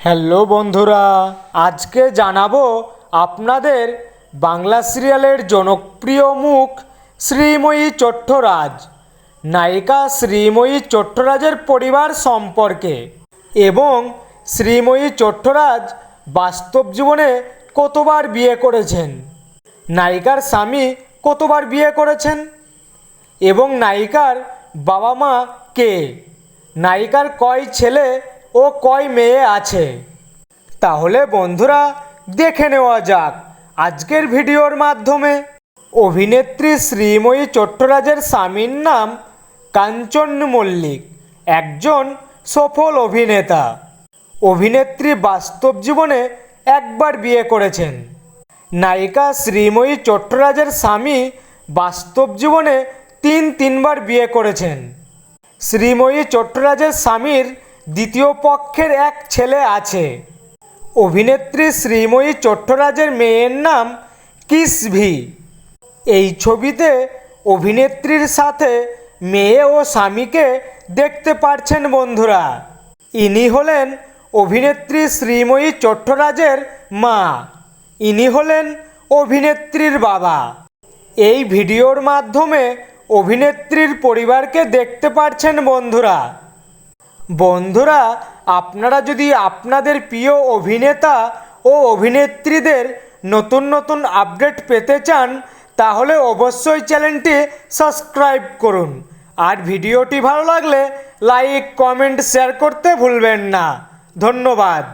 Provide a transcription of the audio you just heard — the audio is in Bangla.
হ্যালো বন্ধুরা, আজকে জানাব আপনাদের বাংলা সিরিয়ালের জনপ্রিয় মুখ শ্রীময়ী চট্টরাজ, নায়িকা শ্রীময়ী চট্টরাজের পরিবার সম্পর্কে এবং শ্রীময়ী চট্টরাজ বাস্তব জীবনে কতবার বিয়ে করেছেন, নায়িকার স্বামী কতবার বিয়ে করেছেন এবং নায়িকার বাবা মা কে, নায়িকার কয় ছেলে ও কয় মেয়ে আছে? তাহলে বন্ধুরা দেখে নেওয়া যাক আজকের ভিডিওর মাধ্যমে। অভিনেত্রী শ্রীময়ী চট্টরাজের স্বামীর নাম কাঞ্চন মল্লিক, একজন সফল অভিনেতা। অভিনেত্রী বাস্তব জীবনে একবার বিয়ে করেছেন। নায়িকা শ্রীময়ী চট্টরাজের স্বামী বাস্তব জীবনে তিন তিনবার বিয়ে করেছেন। শ্রীময়ী চট্টরাজের স্বামীর দ্বিতীয় পক্ষের এক ছেলে আছে। অভিনেত্রী শ্রীময়ী চট্টরাজের মেয়ের নাম কিসভি। এই ছবিতে অভিনেত্রীর সাথে মেয়ে ও স্বামীকে দেখতে পারছেন বন্ধুরা। ইনি হলেন অভিনেত্রী শ্রীময়ী চট্টরাজের মা। ইনি হলেন অভিনেত্রীর বাবা। এই ভিডিওর মাধ্যমে অভিনেত্রীর পরিবারকে দেখতে পারছেন বন্ধুরা। বন্ধুরা, আপনারা যদি আপনাদের প্রিয় অভিনেতা ও অভিনেত্রীদের নতুন নতুন আপডেট পেতে চান, তাহলে অবশ্যই চ্যানেলটি সাবস্ক্রাইব করুন। আর ভিডিওটি ভালো লাগলে লাইক, কমেন্ট, শেয়ার করতে ভুলবেন না। ধন্যবাদ।